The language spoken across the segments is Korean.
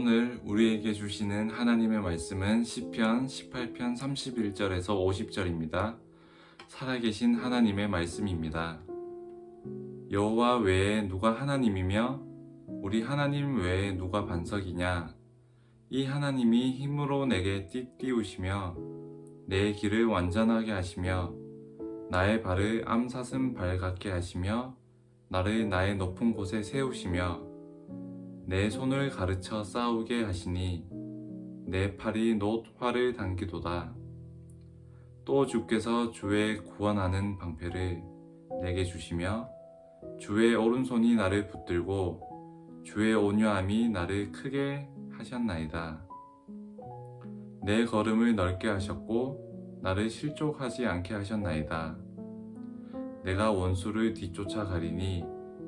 오늘 우리에게 주시는 하나님의 말씀은 시편 18편 31절에서 50절입니다. 살아계신 하나님의 말씀입니다. 여호와 외에 누가 하나님이며 우리 하나님 외에 누가 반석이냐? 이 하나님이 힘으로 내게 띠띠우시며 내 길을 완전하게 하시며 나의 발을 암사슴 발 같게 하시며 나를 나의 높은 곳에 세우시며 내 손을 가르쳐 싸우게 하시니 내 팔이 놋 활을 당기도다. 또 주께서 주의 구원하는 방패를 내게 주시며 주의 오른손이 나를 붙들고 주의 온유함이 나를 크게 하셨나이다. 내 걸음을 넓게 하셨고 나를 실족하지 않게 하셨나이다. 내가 원수를 뒤쫓아 가리니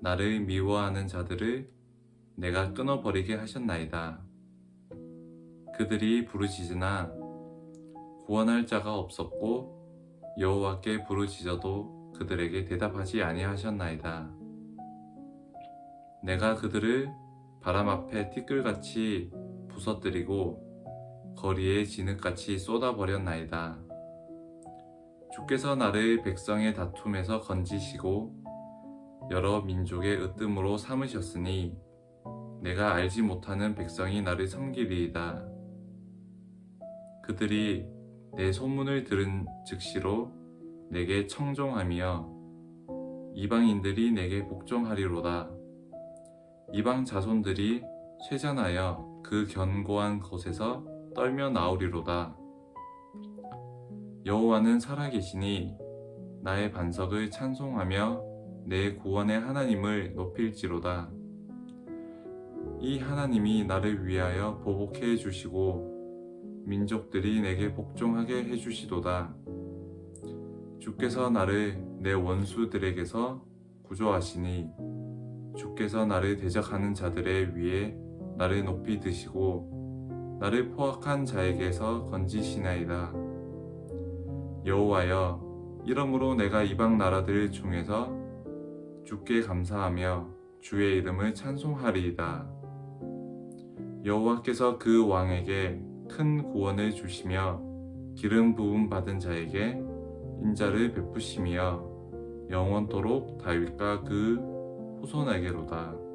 나를 미워하는 자들을 내가 끊어버리게 하셨나이다. 그들이 부르짖으나 구원할 자가 없었고 여호와께 부르짖어도 그들에게 대답하지 아니하셨나이다. 내가 그들을 바람 앞에 티끌같이 부서뜨리고 거리에 진흙같이 쏟아버렸나이다. 주께서 나를 백성의 다툼에서 건지시고 여러 민족의 으뜸으로 삼으셨으니 내가 알지 못하는 백성이 나를 섬기리이다. 그들이 내 소문을 들은 즉시로 내게 청종하며 이방인들이 내게 복종하리로다. 이방 자손들이 쇠잔하여 그 견고한 곳에서 떨며 나오리로다. 여호와는 살아계시니 나의 반석을 찬송하며 내 구원의 하나님을 높일지로다. 이 하나님이 나를 위하여 보복해 주시고 민족들이 내게 복종하게 해 주시도다. 주께서 나를 내 원수들에게서 구조하시니 주께서 나를 대적하는 자들의 위에 나를 높이 드시고 나를 포악한 자에게서 건지시나이다. 여호와여 이러므로 내가 이방 나라들 중에서 주께 감사하며 주의 이름을 찬송하리이다. 여호와께서 그 왕에게 큰 구원을 주시며 기름 부음 받은 자에게 인자를 베푸시며 영원토록 다윗과 그 후손에게로다.